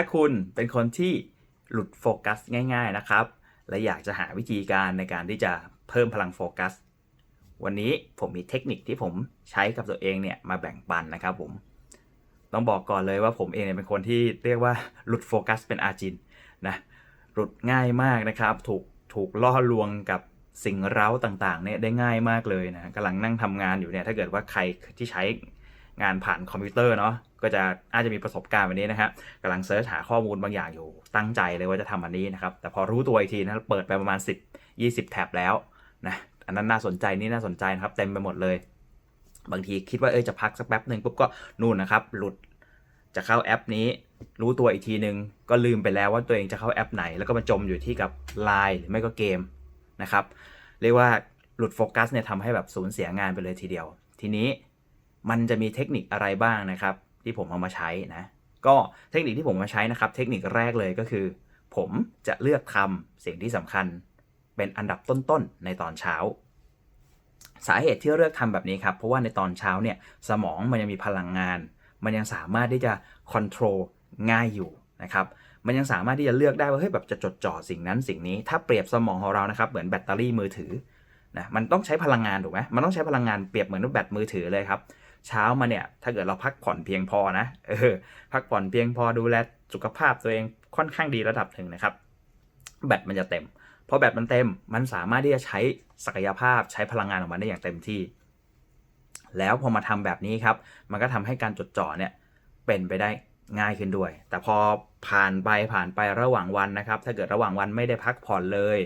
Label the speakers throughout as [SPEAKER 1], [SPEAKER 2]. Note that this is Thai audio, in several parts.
[SPEAKER 1] ถ้าคุณเป็นคนที่หลุดโฟกัสง่ายๆนะครับ และอยากจะหาวิธีการในการที่จะเพิ่มพลังโฟกัส วันนี้ผมมีเทคนิคที่ผมใช้กับตัวเองเนี่ยมาแบ่งปันนะครับผม ต้องบอกก่อนเลยว่าผมเองเนี่ยเป็นคนที่เรียกว่าหลุดโฟกัสเป็นอาจินนะ หลุดง่ายมากนะครับ ถูกถูกล่อลวงกับสิ่งเร้าต่างๆเนี่ยได้ง่ายมากเลยนะกำลังนั่งทำงานอยู่เนี่ยถ้าเกิดว่าใครที่ใช้งานผ่านคอมพิวเตอร์เนาะ ก็จะอาจจะมีประสบการณ์แบบนี้นะครับกำลังเซิร์ชหาข้อมูลบางอย่างอยู่ตั้งใจเลยว่าจะทำอันนี้นะครับ แต่พอรู้ตัวอีกทีนะเปิดไปประมาณ 10 20 แท็บแล้วนะอันนั้นน่าสนใจนี่น่าสนใจนะครับ เต็มไปหมดเลย บางทีคิดว่าเอ้ยจะพักสักแป๊บหนึ่งปุ๊บก็นู่นนะครับ หลุดจะเข้าแอปนี้ รู้ตัวอีกทีนึงก็ลืมไปแล้วว่าตัวเองจะเข้าแอปไหน แล้วก็มาจมอยู่ที่กับ Line หรือไม่ก็เกมนะครับ เรียกว่าหลุดโฟกัสเนี่ยทำให้แบบสูญเสียงานไปเลยทีเดียว ทีนี้มันจะมีเทคนิคอะไรบ้างนะครับ ที่ผมเอามาใช้นะก็เทคนิคที่ผมมาใช้นะครับ เทคนิคแรกเลยก็คือ ผมจะเลือกทำสิ่งที่สำคัญเป็นอันดับต้นๆในตอนเช้า สาเหตุที่เลือกทำแบบนี้ครับ เพราะว่าในตอนเช้าเนี่ยสมองมันยังมีพลังงาน มันยังสามารถที่จะค o n t r o l ง่ายอยู่นะครับมันยังสามารถที่จะเลือกได้ว่าเฮ้ยแบบจะจดจ่อสิ่งนั้นสิ่งนี้ถ้าเปรียบสมองของเรานะครับเหมือนแบตเตอรี่มือถือนะมันต้องใช้พลังงานถูกไหมมันต้องใช้พลังงานเปรียบเหมือนแบตมือถือเลยครับ เช้ามาเนี่ย ถ้าเกิดเราพักผ่อนเพียงพอนะ เออ พักผ่อนเพียงพอดูแลสุขภาพตัวเองค่อนข้างดีระดับหนึ่งนะครับ แบตมันจะเต็ม พอแบตมันเต็ม มันสามารถที่จะใช้ศักยภาพใช้พลังงานของมันได้อย่างเต็มที่ แล้วพอมาทำแบบนี้ครับ มันก็ทำให้การจดจ่อเนี่ยเป็นไปได้ง่ายขึ้นด้วย แต่พอผ่านไปผ่านไประหว่างวันนะครับ ถ้าเกิดระหว่างวันไม่ได้พักผ่อนเลย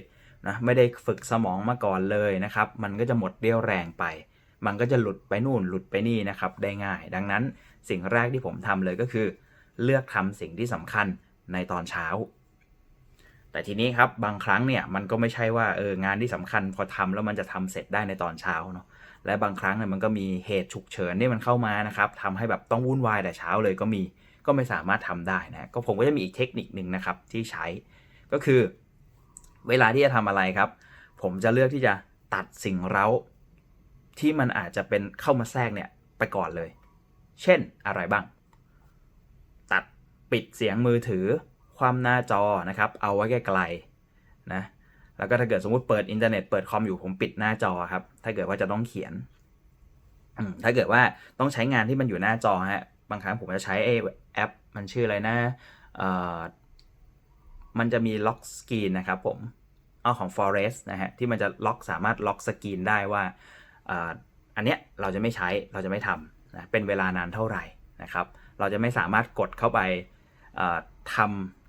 [SPEAKER 1] นะ ไม่ได้ฝึกสมองมาก่อนเลยนะครับ มันก็จะหมดเรี่ยวแรงไป มันก็จะหลุดไปนู่นหลุดไปนี่นะครับได้ง่าย ดังนั้นสิ่งแรกที่ผมทำเลยก็คือ เลือกทำสิ่งที่สำคัญในตอนเช้า แต่ทีนี้ครับบางครั้งเนี่ยมันก็ไม่ใช่ว่าเอองานที่สำคัญพอทำแล้วมันจะทำเสร็จได้ในตอนเช้าเนาะและบางครั้งเนี่ยมันก็มีเหตุฉุกเฉินที่มันเข้ามานะครับทำให้แบบต้องวุ่นวายแต่เช้าเลยก็มีก็ไม่สามารถทำได้นะก็ผมก็จะมีอีกเทคนิคหนึ่งนะครับที่ใช้ก็คือ เวลาที่จะทำอะไรครับ ผมจะเลือกที่จะตัดสิ่งเร้า ที่มันอาจจะเป็นเข้ามาแทรกเนี่ยไปก่อนเลย เช่นอะไรบ้าง ตัดปิดเสียงมือถือ ความหน้าจอนะครับ เอาไว้ไกลๆนะแล้วก็ถ้าเกิดสมมติเปิดอินเทอร์เน็ตเปิดคอมอยู่ผมปิดหน้าจอครับ ถ้าเกิดว่าจะต้องเขียน ถ้าเกิดว่าต้องใช้งานที่มันอยู่หน้าจอฮะบางครั้งผมจะใช้แอป มันชื่ออะไรนะมันจะมีล็อกสกรีนนะครับผม เอาของ Forest นะฮะที่มันจะล็อกสามารถล็อกสกรีนได้ว่า อันเนี้ยเราจะไม่ใช้เราจะไม่ทำนะเป็นเวลานานเท่าไหร่นะครับ เราจะไม่สามารถกดเข้าไปท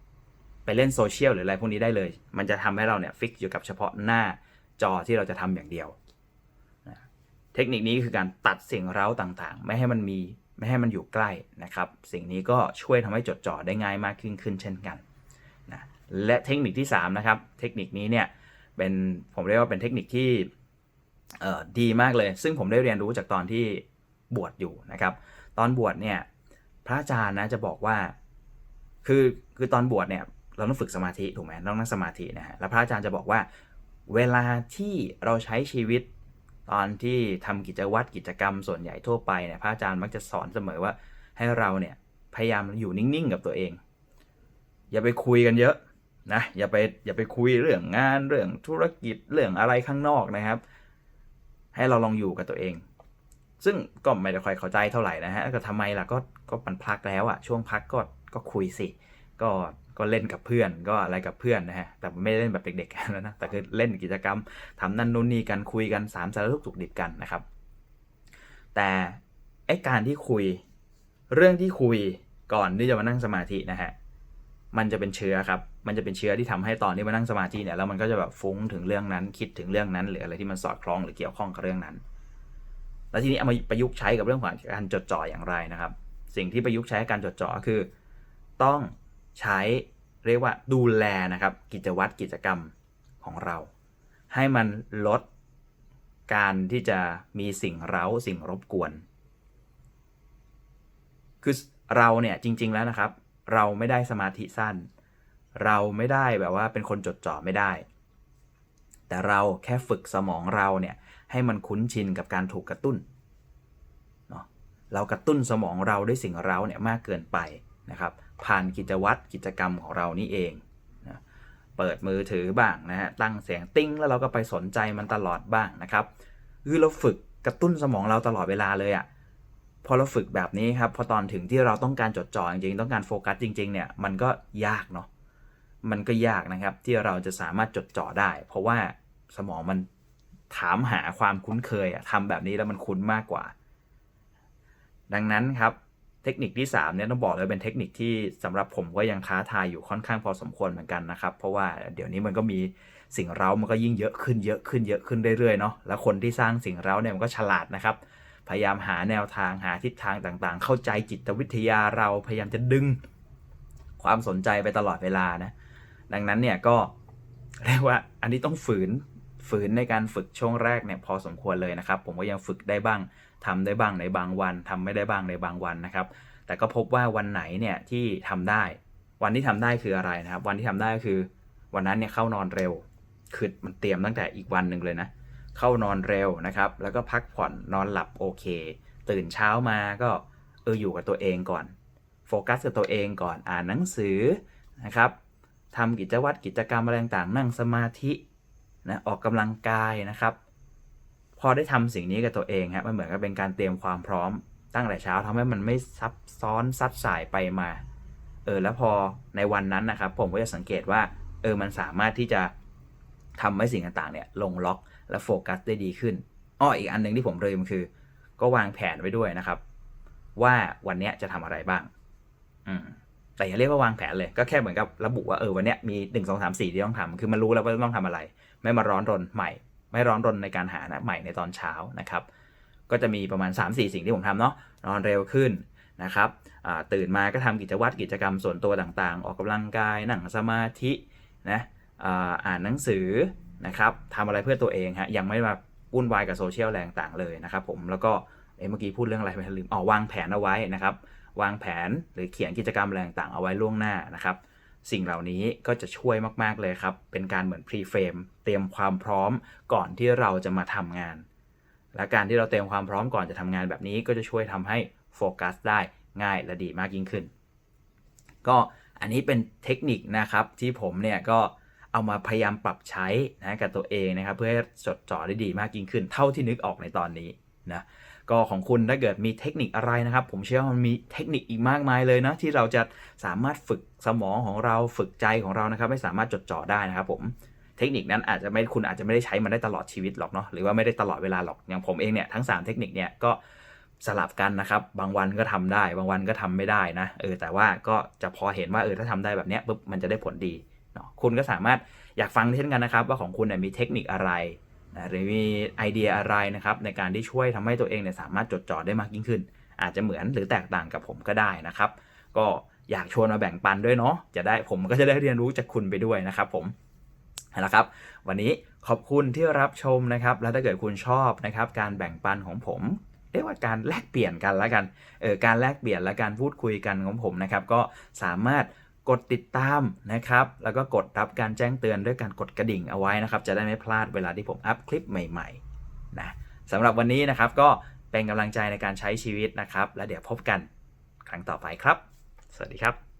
[SPEAKER 1] ำไปเล่นโซเชียลหรืออะไรพวกนี้ได้เลย มันจะทำให้เราเนี่ยฟิกอยู่กับเฉพาะหน้าจอที่เราจะทำอย่างเดียวนะเทคนิคนี้คือการตัดสิ่งเร้าต่างๆ ไม่ให้มันมีไม่ให้มันอยู่ใกล้นะครับ สิ่งนี้ก็ช่วยทำให้จดจ่อได้ง่ายมากขึ้นขึ้นเช่นกันนะและเทคนิคที่3นะครับ เทคนิคนี้เนี่ยเป็นผมเรียกว่าเป็นเทคนิคที่ ดีมากเลย ซึ่งผมได้เรียนรู้จากตอนที่บวชอยู่นะครับ ตอนบวชเนี่ยพระอาจารย์นะจะบอกว่า คือคือตอนบวชเนี่ยเราต้องฝึกสมาธิถูกไหมต้องนั่งสมาธินะฮะแล้วพระอาจารย์จะบอกว่า เวลาที่เราใช้ชีวิตตอนที่ทำกิจวัตรกิจกรรมส่วนใหญ่ทั่วไปเนี่ยพระอาจารย์มักจะสอนเสมอว่าให้เราเนี่ยพยายามอยู่นิ่งๆกับตัวเอง อย่าไปคุยกันเยอะนะอย่าไปอย่าไปคุยเรื่องงานเรื่องธุรกิจเรื่องอะไรข้างนอกนะครับ ให้เราลองอยู่กับตัวเอง ซึ่งก็ไม่ได้ค่อยเข้าใจเท่าไหร่นะฮะก็ทำไมล่ะก็ก็มันพักแล้วอะช่วงพักก็ก็คุยสิ ก็ก็เล่นกับเพื่อนก็อะไรกับเพื่อนนะฮะ แต่ไม่ได้เล่นแบบเด็กๆแล้วนะ แต่คือเล่นกิจกรรมทำนั่นนู่นนี่กันคุยกันสามสารทุกข์สุขดิบกันนะครับ แต่ไอการที่คุยเรื่องที่คุยก่อนที่จะมานั่งสมาธินะฮะ มันจะเป็นเชื้อครับ มันจะเป็นเชื้อที่ทำให้ตอนที่มานั่งสมาธิเนี่ยแล้วมันก็จะแบบฟุ้งถึงเรื่องนั้นคิดถึงเรื่องนั้น หรืออะไรที่มันสอดคล้องหรือเกี่ยวข้องกับเรื่องนั้น แล้วทีนี้เอามาประยุกต์ใช้กับเรื่องของการจดจ่ออย่างไรนะครับ สิ่งที่ประยุกต์ใช้กับการจดจ่อคือ ต้องใช้เรียกว่าดูแลนะครับ กิจวัตรกิจกรรมของเรา ให้มันลดการที่จะมีสิ่งเร้าสิ่งรบกวน คือเราเนี่ยจริง ๆแล้วนะครับ เราไม่ได้สมาธิสั้น เราไม่ได้แบบว่าเป็นคนจดจ่อไม่ได้ แต่เราแค่ฝึกสมองเราเนี่ยให้มันคุ้นชินกับการถูกกระตุ้นเนาะเรากระตุ้นสมองเราด้วยสิ่งเร้าเนี่ยมากเกินไปนะครับ ผ่านกิจวัตรกิจกรรมของเรานี่เองนะเปิดมือถือบ้างนะฮะตั้งเสียงติ้งแล้วเราก็ไปสนใจมันตลอดบ้างนะครับคือเราฝึกกระตุ้นสมองเราตลอดเวลาเลยอะ่ะ พอเราฝึกแบบนี้ครับ พอตอนถึงที่เราต้องการจดจ่อจริงๆต้องการโฟกัสจริง ๆ เนี่ย มันก็ยากเนาะมันก็ยากนะครับ ที่เราจะสามารถจดจ่อได้ เพราะว่าสมองมันถามหาความคุ้นเคยอะทำแบบนี้แล้วมันคุ้นมากกว่า ดังนั้นครับเทคนิคที่3เนี่ยต้องบอกเลยเป็นเทคนิคที่สำหรับผมก็ยังท้าทายอยู่ค่อนข้างพอสมควรเหมือนกันนะครับ เพราะว่าเดี๋ยวนี้มันก็มีสิ่งเร้ามันก็ยิ่งเยอะขึ้นเยอะขึ้นเยอะขึ้นเรื่อยๆเนาะแล้วคนที่สร้างสิ่งเร้าเนี่ยมันก็ฉลาดนะครับ พยายามหาแนวทางหาทิศทางต่างๆ เข้าใจจิตวิทยาเราพยายามจะดึงความสนใจไปตลอดเวลานะ ดังนั้นเนี่ยก็เรียกว่าอันนี้ต้องฝืนฝืนในการฝึกช่วงแรกเนี่ยพอสมควรเลยนะครับ ผมก็ยังฝึกได้บ้างทำได้บ้างในบางวันทำไม่ได้บ้างในบางวันนะครับ แต่ก็พบว่าวันไหนเนี่ยที่ทำได้ วันที่ทำได้คืออะไรนะครับ วันที่ทำได้ก็คือ วันนั้นเนี่ยเข้านอนเร็วคือมันเตรียมตั้งแต่อีกวันหนึ่งเลยนะ เข้านอนเร็วนะครับ แล้วก็พักผ่อนนอนหลับโอเค ตื่นเช้ามาก็เอออยู่กับตัวเองก่อน โฟกัสกับตัวเองก่อนอ่านหนังสือนะครับทำกิจวัตรกิจกรรมอะไรต่างๆนั่งสมาธินะออกกำลังกายนะครับ พอได้ทำสิ่งนี้กับตัวเองฮะมันเหมือนกับเป็นการเตรียมความพร้อม ตั้งแต่เช้าทำให้มันไม่ซับซ้อนซัดสายไปมาเออแล้วพอในวันนั้นนะครับ ผมก็จะสังเกตว่าเออมันสามารถที่จะ ทำให้สิ่งต่างๆเนี่ยลงล็อกและโฟกัสได้ดีขึ้นอ้ออีกอันหนึงที่ผมลืมคือ ก็วางแผนไว้ด้วยนะครับ ว่าวันนี้จะทำอะไรบ้าง อืมแต่อย่าเรียกว่าวางแผนเลย ก็แค่เหมือนกับระบุว่าเออวันนี้มีหนึ่งสองสามสี่ที่ต้องทำคือมันรู้แล้วว่าต้องทำอะไร ไม่มาร้อนรนใหม่ ไม่ร้อนรนในการหานะใหม่ในตอนเช้านะครับ ก็จะมีประมาณ 3 4 สิ่งที่ผมทำเนาะนอนเร็วขึ้นนะครับตื่นมาก็ทำกิจวัตรกิจกรรมส่วนตัวต่างๆ ออกกำลังกายนั่งสมาธินะ อ่านหนังสือนะครับทำอะไรเพื่อตัวเองฮะยังไม่มาวุ่นวายกับโซเชียลแรงต่างเลยนะครับผมแล้วก็เอเมื่อกี้พูดเรื่องอะไรไปลืมอ๋อวางแผนเอาไว้นะครับวางแผนหรือเขียนกิจกรรมอะไรต่างเอาไว้ล่วงหน้านะครับสิ่งเหล่านี้ก็จะช่วยมากๆเลยครับ เป็นการเหมือนพรีเฟรมเตรียมความพร้อมก่อนที่เราจะมาทำงาน และการที่เราเตรียมความพร้อมก่อนจะทำงานแบบนี้ ก็จะช่วยทำให้โฟกัสได้ง่ายและดีมากยิ่งขึ้น ก็อันนี้เป็นเทคนิคนะครับที่ผมเนี่ยก็ เอามาพยายามปรับใช้นะกับตัวเองนะครับ เพื่อให้จดจ่อได้ดีมากยิ่งขึ้น เท่าที่นึกออกในตอนนี้นะก็ของคุณถ้าเกิดมีเทคนิคอะไรนะครับ ผมเชื่อว่ามันมีเทคนิคอีกมากมายเลยนะที่เราจะสามารถฝึกสมองของเราฝึกใจของเรานะครับให้สามารถจดจ่อได้นะครับ ผมเทคนิคนั้นอาจจะไม่คุณอาจจะไม่ได้ใช้มันได้ตลอดชีวิตหรอกเนาะหรือว่าไม่ได้ตลอดเวลาหรอกอย่างผมเองเนี่ยทั้ง 3 เทคนิคเนี่ยก็สลับกันนะครับ บางวันก็ทำได้ บางวันก็ทำไม่ได้นะเออแต่ว่าก็จะพอเห็นว่าเออถ้าทำได้แบบเนี้ยปุ๊บมันจะได้ผลดี เนาะคุณก็สามารถอยากฟังเช่นกันนะครับ ว่าของคุณมีเทคนิคอะไรนะหรือมีไอเดียอะไรนะครับในการที่ช่วยทำให้ตัวเองเนี่ยสามารถจดจ่อได้มากยิ่งขึ้น อาจจะเหมือนหรือแตกต่างกับผมก็ได้นะครับ ก็อยากชวนมาแบ่งปันด้วยเนาะจะได้ผมก็จะได้เรียนรู้จากคุณไปด้วยนะครับ ผมเอาละครับ วันนี้ขอบคุณที่รับชมนะครับ แล้วถ้าเกิดคุณชอบนะครับ การแบ่งปันของผมเรียกว่าการแลกเปลี่ยนกันแล้วกันเออการแลกเปลี่ยนและการพูดคุยกันของผมนะครับ ก็สามารถ กดติดตามนะครับ แล้วก็กดรับการแจ้งเตือนด้วยการกดกระดิ่งเอาไว้นะครับ จะได้ไม่พลาดเวลาที่ผมอัพคลิปใหม่ๆนะสำหรับวันนี้นะครับก็เป็นกำลังใจในการใช้ชีวิตนะครับ แล้วเดี๋ยวพบกันครั้งต่อไปครับ สวัสดีครับ